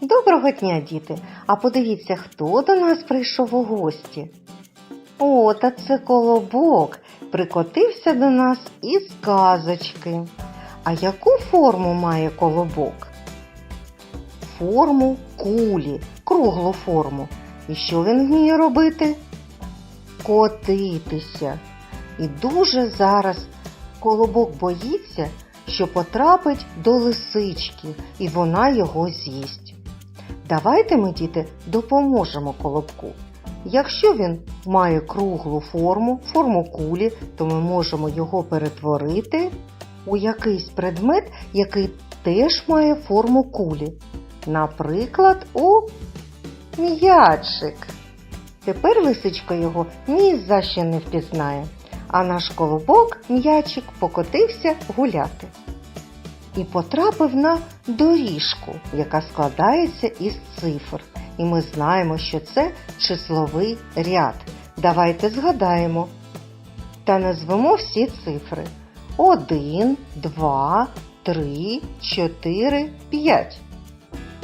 Доброго дня, діти! А подивіться, хто до нас прийшов у гості. О, та це колобок прикотився до нас із казочки. А яку форму має колобок? Форму кулі, круглу форму. І що він вміє робити? Котитися. І дуже зараз колобок боїться, що потрапить до лисички, і вона його з'їсть. Давайте ми, діти, допоможемо колобку. Якщо він має круглу форму, форму кулі, то ми можемо його перетворити у якийсь предмет, який теж має форму кулі. Наприклад, у м'ячик. Тепер лисичка його ні за що не впізнає, а наш колобок м'ячик покотився гуляти і потрапив на доріжку, яка складається із цифр. І ми знаємо, що це числовий ряд. Давайте згадаємо та назвемо всі цифри: 1, 2, 3, 4, 5.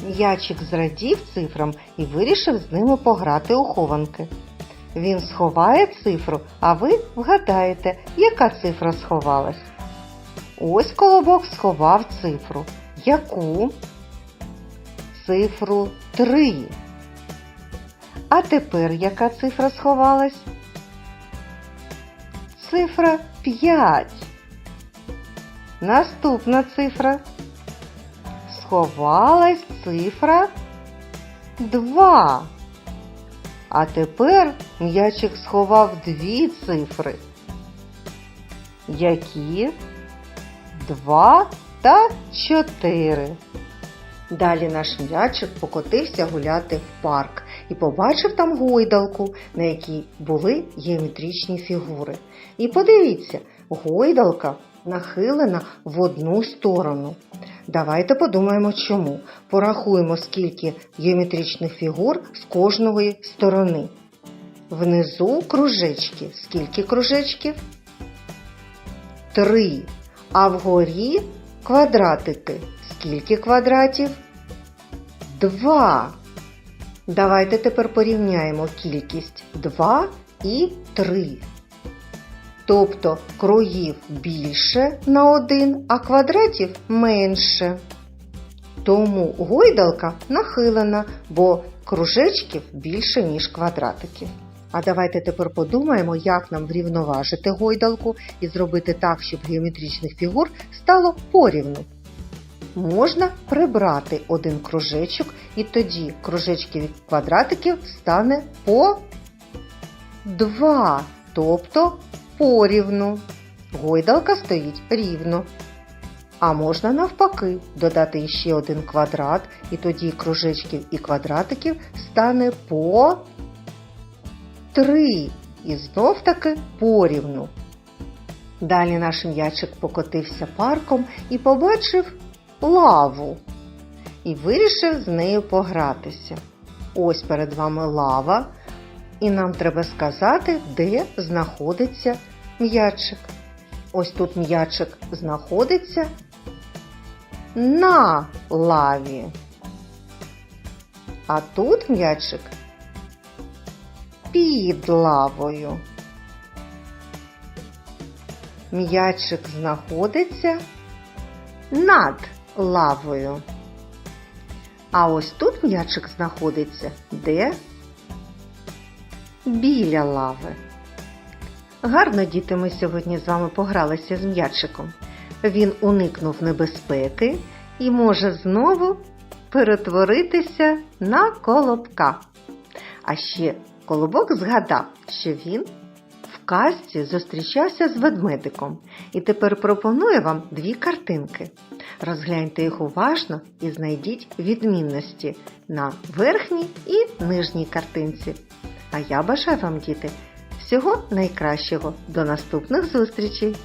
М'ячик зрадів цифрам і вирішив з ними пограти у хованки. Він сховає цифру, а ви вгадаєте, яка цифра сховалась. Ось колобок сховав цифру. Яку? Цифру 3. А тепер яка цифра сховалась? Цифра 5. Наступна цифра. Сховалась цифра 2. А тепер м'ячик сховав дві цифри. Які? 2 та 4. Далі наш м'ячик покотився гуляти в парк і побачив там гойдалку, на якій були геометричні фігури. І подивіться, гойдалка нахилена в одну сторону. Давайте подумаємо чому. Порахуємо, скільки геометричних фігур з кожної сторони. Внизу кружечки. Скільки кружечків? Три. А вгорі квадратики. Скільки квадратів? Два. Давайте тепер порівняємо кількість 2 і 3. Тобто кругів більше на 1, а квадратів менше. Тому гойдалка нахилена, бо кружечків більше, ніж квадратиків. А давайте тепер подумаємо, як нам врівноважити гойдалку і зробити так, щоб геометричних фігур стало порівну. Можна прибрати один кружечок, і тоді кружечків від квадратиків стане по 2, тобто порівну. Гойдалка стоїть рівно. А можна навпаки додати ще один квадрат, і тоді кружечків і квадратиків стане по 3 і знов таки порівну. Далі наш м'ячик покотився парком і побачив лаву і вирішив з нею погратися. Ось перед вами лава, і нам треба сказати, де знаходиться м'ячик. Ось тут м'ячик знаходиться на лаві. А тут м'ячик під лавою. М'ячик знаходиться над лавою. А ось тут м'ячик знаходиться де? Біля лави. Гарно, діти, ми сьогодні з вами погралися з м'ячиком. Він уникнув небезпеки і може знову перетворитися на колобка. А ще колобок згадав, що він в казці зустрічався з ведмедиком і тепер пропонує вам дві картинки. Розгляньте їх уважно і знайдіть відмінності на верхній і нижній картинці. А я бажаю вам, діти, всього найкращого. До наступних зустрічей!